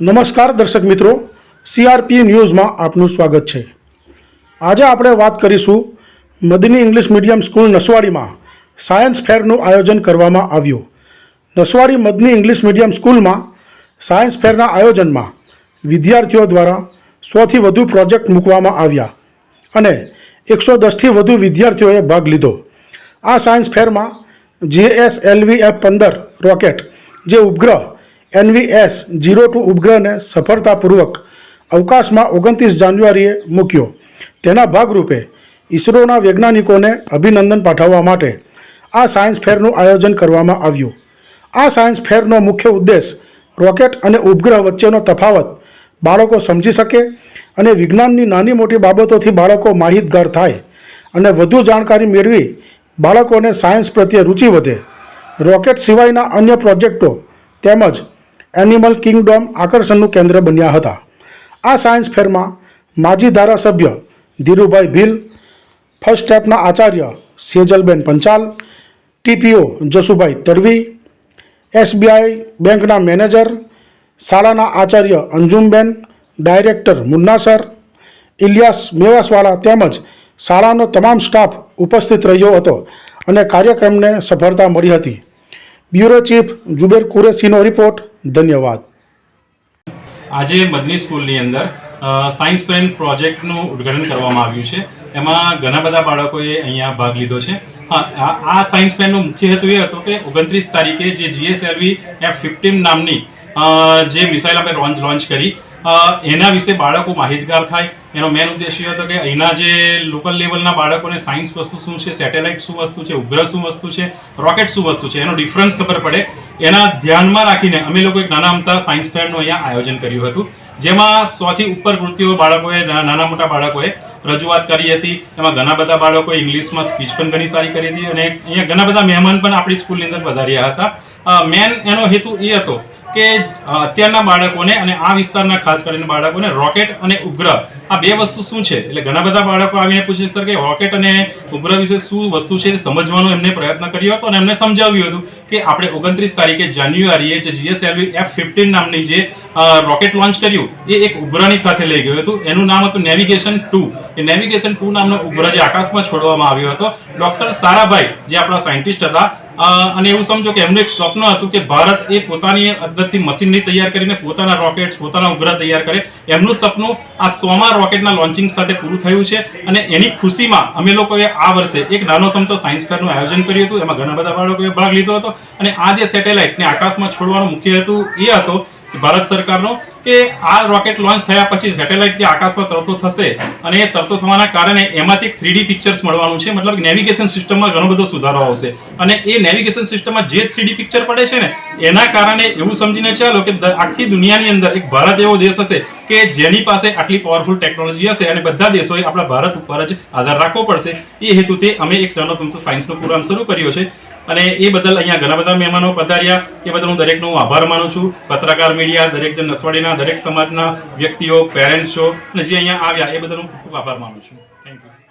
નમસ્કાર દર્શક મિત્રો સીઆરપી ન્યૂઝમાં આપનું સ્વાગત છે. આજે આપણે વાત કરીશું મદની ઇંગ્લિશ મીડિયમ સ્કૂલ નસવાડીમાં સાયન્સ ફેરનું આયોજન કરવામાં આવ્યું. નસવાડી મદની ઇંગ્લિશ મીડિયમ સ્કૂલમાં સાયન્સ ફેરના આયોજનમાં વિદ્યાર્થીઓ દ્વારા સોથી વધુ પ્રોજેક્ટ મૂકવામાં આવ્યા અને એકસો દસથી વધુ વિદ્યાર્થીઓએ ભાગ લીધો. આ સાયન્સ ફેરમાં જીએસ એલવી એફ પંદર રોકેટ, જે ઉપગ્રહ એનવીએસ જીરો ટુ ઉપગ્રહને સફળતાપૂર્વક અવકાશમાં ઓગણત્રીસ જાન્યુઆરીએ મૂક્યો. તેના ભાગરૂપે ઇસરોના વૈજ્ઞાનિકોને અભિનંદન પાઠવવા માટે આ સાયન્સ ફેરનું આયોજન કરવામાં આવ્યું. આ સાયન્સ ફેરનો મુખ્ય ઉદ્દેશ રોકેટ અને ઉપગ્રહ વચ્ચેનો તફાવત બાળકો સમજી શકે અને વિજ્ઞાનની નાની મોટી બાબતોથી બાળકો માહિતગાર થાય અને વધુ જાણકારી મેળવી બાળકોને સાયન્સ પ્રત્યે રુચિ વધે. રોકેટ સિવાયના અન્ય પ્રોજેક્ટો તેમજ એનિમલ કિંગડોમ આકર્ષણનું કેન્દ્ર બન્યા હતા. આ સાયન્સ ફેરમાં માજી ધારાસભ્ય ધીરુભાઈ ભીલ, ફર્સ્ટ સ્ટેપના આચાર્ય સેજલબેન પંચાલ, ટીપીઓ જસુભાઈ તડવી, એસબીઆઈ બેંકના મેનેજર, શાળાના આચાર્ય અંજુમબેન, ડાયરેક્ટર મુન્ના સર ઇલિયાસ મેવાસવાળા તેમજ શાળાનો તમામ સ્ટાફ ઉપસ્થિત રહ્યો હતો અને કાર્યક્રમને સફળતા મળી હતી. બ્યુરો ચીફ જુબેર કુરેશીનો રિપોર્ટ, ધન્યવાદ. આજે મદની સ્કૂલની અંદર સાયન્સ ફ્રેન્ડ પ્રોજેક્ટનું ઉદ્ઘાટન કરવામાં આવ્યું છે. એમાં ઘણા બધા બાળકોએ અહીંયા ભાગ લીધો છે. હા, આ સાયન્સ ફેરનો મુખ્ય હેતુ એ હતો કે ઓગણત્રીસ તારીખે જે જીએસએલવી એફ ફિફ્ટીન નામની જે મિસાઇલ અમે લોન્ચ લોન્ચ કરી એના વિશે બાળકો માહિતગાર થાય. એનો મેન ઉદ્દેશ્ય હતો કે અહીંના જે લોકલ લેવલના બાળકોને સાયન્સ વસ્તુ શું છે સેટેલાઇટ શું વસ્તુ છે, ઉપગ્રહ શું વસ્તુ છે રોકેટ શું વસ્તુ છે, એનો ડિફરન્સ ખબર પડે. એના ધ્યાનમાં રાખીને અમે લોકો એક નાના મોટા સાયન્સ ફેરનું અહીંયા આયોજન કર્યું હતું. જેમાં સોથી ઉપર કૃતિઓ બાળકોએ, નાના મોટા બાળકોએ રજૂઆત કરી હતી. એમાં ઘણા બધા બાળકોએ ઇંગ્લિશમાં સ્પીચ પણ ઘણી સારી કરી હતી અને અહીંયા ઘણા બધા મહેમાન પણ આપણી સ્કૂલની અંદર વધાર્યા હતા. મેન એનો હેતુ એ હતો કે અત્યારના બાળકોને અને આ વિસ્તારના ખાસ કરીને બાળકોને રોકેટ અને ઉપગ્રહ, આ બે વસ્તુ શું છે? એટલે ઘણા બધા બાળકો આવીને પૂછે સર કે રોકેટ અને ઉપગ્રહ વિશે શું વસ્તુ છે? એ સમજવાનો એમને પ્રયત્ન કર્યો હતો અને એમને સમજાવ્યું હતું કે આપણે ઓગણત્રીસ તારીખે જાન્યુઆરીએ જે જીએસએલવી એફ ફિફ્ટીન નામની જે રોકેટ લોન્ચ કર્યું, એ એક ઉપગ્રહની સાથે લઈ ગયું હતું. એનું નામ હતું નેવિગેશન ટુ એ નેવિગેશન ટુ નામનો ઉપગ્રહ જે આકાશમાં છોડવામાં આવ્યો હતો ડોક્ટર સારાભાઈ, જે આપણા સાયન્ટિસ્ટ હતા અને એવું સમજો કે એમનું એક સ્વપ્ન હતું કે ભારત એ પોતાની અંદરથી મશીનરી તૈયાર કરીને પોતાના રોકેટ્સ પોતાના ઉપગ્રહ તૈયાર કરે. એમનું સપનું આ સોમા રોકેટના લોન્ચિંગ સાથે પૂરું થયું છે અને એની ખુશીમાં અમે લોકોએ આ વર્ષે એક નાનો સમતો સાયન્સ ફેરનું આયોજન કર્યું હતું. એમાં ઘણા બધા બાળકોએ ભાગ લીધો હતો. અને આ જે સેટેલાઇટને આકાશમાં છોડવાનો મુખ્ય હેતુ એ હતો કે ભારત સરકારનો કે આ રોકેટ લોન્ચ થયા પછી સેટેલાઇટ જે આકાશમાં તરતો થશે અને એ તરતો થવાના કારણે એમાંથી થ્રીડી પિક્ચર્સ મળવાનું છે. મતલબ નેવિગેશન સિસ્ટમમાં ઘણો બધો સુધારો આવશે. અને એ નેવિગેશન સિસ્ટમમાં જે થ્રીડી પિક્ચર પડે છે ને, એના કારણે એવું સમજીને ચાલો કે આખી દુનિયાની અંદર એક ભારત એવો દેશ હશે કે જેની પાસે આટલી પાવરફુલ ટેકનોલોજી હશે અને બધા દેશોએ આપણા ભારત ઉપર જ આધાર રાખવો પડશે, એ હેતુથી અમે એક નાનો તમસો સાયન્સનો પ્રોગ્રામ શરૂ કર્યો છે. અને એ બદલ અહીંયા ઘણા બધા મહેમાનો પધાર્યા. એ બદલ હું દરેકનો હું આભાર માનું છું. પત્રકાર મીડિયા દરેક જણ નસવાડીના, દરેક સમાજના વ્યક્તિઓ પેરેન્ટ્સો અને જે અહીંયા આવ્યા, એ બદલ હું ખૂબ આભાર માનું છું. Thank you